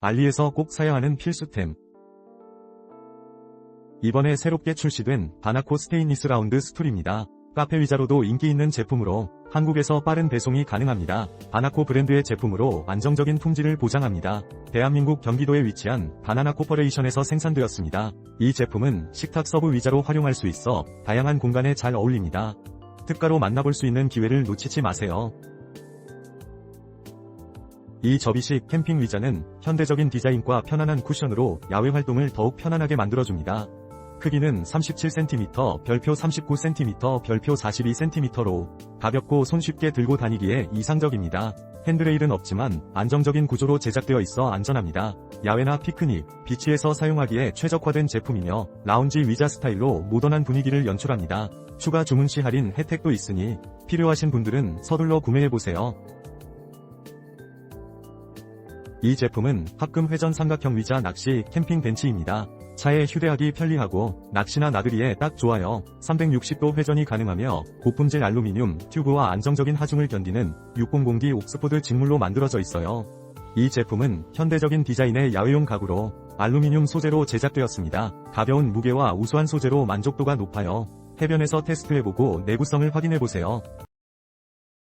알리에서 꼭 사야 하는 필수템. 이번에 새롭게 출시된 바나코 스테인리스 라운드 스툴입니다. 카페 위자로도 인기 있는 제품으로 한국에서 빠른 배송이 가능합니다. 바나코 브랜드의 제품으로 안정적인 품질을 보장합니다. 대한민국 경기도에 위치한 바나나 코퍼레이션에서 생산되었습니다. 이 제품은 식탁 서브 위자로 활용할 수 있어 다양한 공간에 잘 어울립니다. 특가로 만나볼 수 있는 기회를 놓치지 마세요. 이 접이식 캠핑 의자는 현대적인 디자인과 편안한 쿠션으로 야외 활동을 더욱 편안하게 만들어줍니다. 크기는 37cm, 별표 39cm, 별표 42cm로 가볍고 손쉽게 들고 다니기에 이상적입니다. 핸드레일은 없지만 안정적인 구조로 제작되어 있어 안전합니다. 야외나 피크닉, 비치에서 사용하기에 최적화된 제품이며 라운지 위자 스타일로 모던한 분위기를 연출합니다. 추가 주문 시 할인 혜택도 있으니 필요하신 분들은 서둘러 구매해보세요. 이 제품은 합금 회전 삼각형 위자 낚시 캠핑 벤치입니다. 차에 휴대하기 편리하고 낚시나 나들이에 딱 좋아요. 360도 회전이 가능하며 고품질 알루미늄 튜브와 안정적인 하중을 견디는 600기 옥스포드 직물로 만들어져 있어요. 이 제품은 현대적인 디자인의 야외용 가구로 알루미늄 소재로 제작되었습니다. 가벼운 무게와 우수한 소재로 만족도가 높아요. 해변에서 테스트해보고 내구성을 확인해보세요.